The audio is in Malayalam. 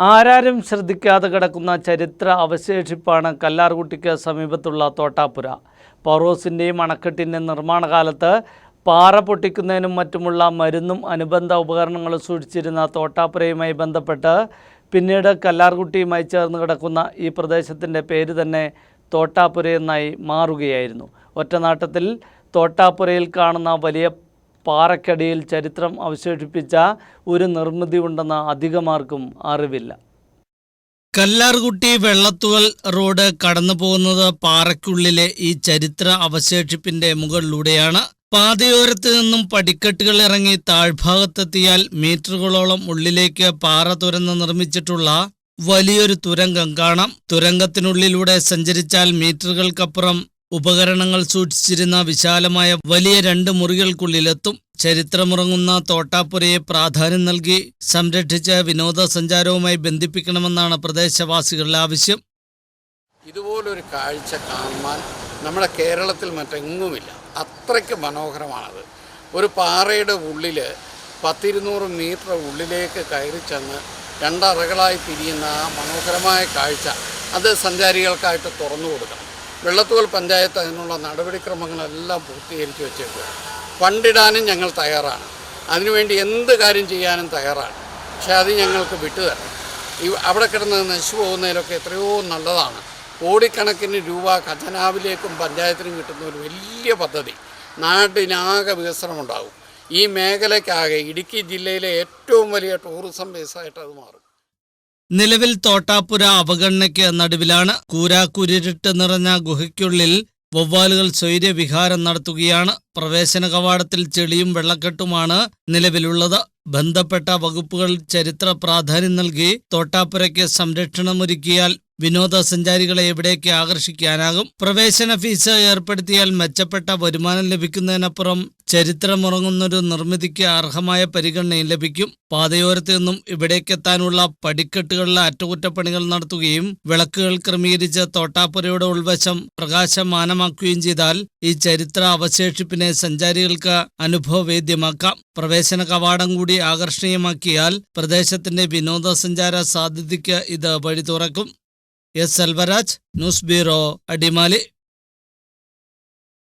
ആരാരും ശ്രദ്ധിക്കാതെ കിടക്കുന്ന ചരിത്ര അവശേഷിപ്പാണ് കല്ലാർകുട്ടിക്ക് സമീപത്തുള്ള തോട്ടാപ്പുര പൗറോസിന്റെയും അണക്കെട്ടിന്റെയും നിർമ്മാണ കാലത്ത് പാറ പൊട്ടിക്കുന്നതിനും മറ്റുമുള്ള മരുന്നും അനുബന്ധ ഉപകരണങ്ങളും സൂക്ഷിച്ചിരുന്ന തോട്ടാപ്പുരയുമായി ബന്ധപ്പെട്ട് പിന്നീട് കല്ലാർകുട്ടിയുമായി ചേർന്ന് കിടക്കുന്ന ഈ പ്രദേശത്തിന്റെ പേര് തന്നെ തോട്ടാപ്പുരയെന്നായി മാറുകയായിരുന്നു. ഒറ്റനാട്ടത്തിൽ തോട്ടാപ്പുരയിൽ കാണുന്ന വലിയ പാറക്കടിയിൽ ചരിത്രം അവശേഷിപ്പിച്ച ഒരു നിർമ്മിതി ഉണ്ടെന്ന അധികമാർക്കും അറിവില്ല. കല്ലാർകുട്ടി വെള്ളത്തുവൽ റോഡ് കടന്നു പോകുന്നത് പാറയ്ക്കുള്ളിലെ ഈ ചരിത്ര അവശേഷിപ്പിന്റെ മുകളിലൂടെയാണ്. പാതയോരത്ത് നിന്നും പടിക്കെട്ടുകൾ ഇറങ്ങി താഴ്ഭാഗത്തെത്തിയാൽ മീറ്ററുകളോളം ഉള്ളിലേക്ക് പാറ തുരന്ന് നിർമ്മിച്ചിട്ടുള്ള വലിയൊരു തുരങ്കം കാണാം. തുരങ്കത്തിനുള്ളിലൂടെ സഞ്ചരിച്ചാൽ മീറ്ററുകൾക്കപ്പുറം ഉപകരണങ്ങൾ സൂക്ഷിച്ചിരുന്ന വിശാലമായ വലിയ രണ്ട് മുറികൾക്കുള്ളിലെത്തും ചരിത്രമുറങ്ങുന്ന തോട്ടാപ്പുരയെ പ്രാധാന്യം നൽകി സംരക്ഷിച്ച് വിനോദസഞ്ചാരവുമായി ബന്ധിപ്പിക്കണമെന്നാണ് പ്രദേശവാസികളുടെ ആവശ്യം. ഇതുപോലൊരു കാഴ്ച കാണുവാൻ നമ്മുടെ കേരളത്തിൽ മറ്റെങ്ങുമില്ല. അത്രയ്ക്ക് മനോഹരമാണത്. ഒരു പാറയുടെ ഉള്ളിൽ പത്തിരുന്നൂറ് മീറ്റർ ഉള്ളിലേക്ക് കയറി ചെന്ന് രണ്ടറകളായി പിരിയുന്ന ആ മനോഹരമായ കാഴ്ച അത് സഞ്ചാരികൾക്കായിട്ട് തുറന്നു കൊടുക്കണം. വെള്ളത്തോൽ പഞ്ചായത്ത് അതിനുള്ള നടപടിക്രമങ്ങളെല്ലാം പൂർത്തീകരിച്ച് വെച്ചേക്കുക. ഫണ്ടിടാനും ഞങ്ങൾ തയ്യാറാണ്. അതിനുവേണ്ടി എന്ത് കാര്യം ചെയ്യാനും തയ്യാറാണ്. പക്ഷേ അത് ഞങ്ങൾക്ക് വിട്ടുതരണം. ഈ അവിടെ കിടന്ന് നശിച്ചു പോകുന്നതിലൊക്കെ എത്രയോ നല്ലതാണ്. കോടിക്കണക്കിന് രൂപ ഖജനാവിലേക്കും പഞ്ചായത്തിനും കിട്ടുന്ന ഒരു വലിയ പദ്ധതി. നാടിനാകെ വികസനമുണ്ടാകും. ഈ മേഖലയ്ക്കാകെ ഇടുക്കി ജില്ലയിലെ ഏറ്റവും വലിയ ടൂറിസം ബേസായിട്ട് അത് മാറും. നിലവിൽ തോട്ടാപ്പുര അവഗണനയ്ക്ക് നടുവിലാണ് കൂരാക്കുരുട്ട് നിറഞ്ഞ ഗുഹയ്ക്കുള്ളിൽ വവ്വാലുകൾ സ്വൈര്യവിഹാരം നടത്തുകയാണ്. പ്രവേശന കവാടത്തിൽ ചെളിയും വെള്ളക്കെട്ടുമാണ് നിലവിലുള്ളത്. ബന്ധപ്പെട്ട വകുപ്പുകൾ ചരിത്ര പ്രാധാന്യം നൽകി തോട്ടാപ്പുരയ്ക്ക് സംരക്ഷണമൊരുക്കിയാൽ വിനോദസഞ്ചാരികളെ എവിടേക്ക് ആകർഷിക്കാനാകും. പ്രവേശന ഫീസ് ഏർപ്പെടുത്തിയാൽ മെച്ചപ്പെട്ട വരുമാനം ലഭിക്കുന്നതിനപ്പുറം ചരിത്രമുറങ്ങുന്നൊരു നിർമ്മിതിക്ക് അർഹമായ പരിഗണനയും ലഭിക്കും. പാതയോരത്തു നിന്നും ഇവിടേക്കെത്താനുള്ള പടിക്കെട്ടുകളിലെ അറ്റകുറ്റപ്പണികൾ നടത്തുകയും വിളക്കുകൾ ക്രമീകരിച്ച് തോട്ടാപ്പുരയുടെ ഉൾവശം പ്രകാശമാനമാക്കുകയും ചെയ്താൽ ഈ ചരിത്ര അവശേഷിപ്പിനെ സഞ്ചാരികൾക്ക് അനുഭവവേദ്യമാക്കാം. പ്രവേശന കവാടം കൂടി ആകർഷണീയമാക്കിയാൽ പ്രദേശത്തിന്റെ വിനോദസഞ്ചാര സാധ്യതയ്ക്ക് ഇത് വഴി തുറക്കും S. Selvaraj news bureau Adimali.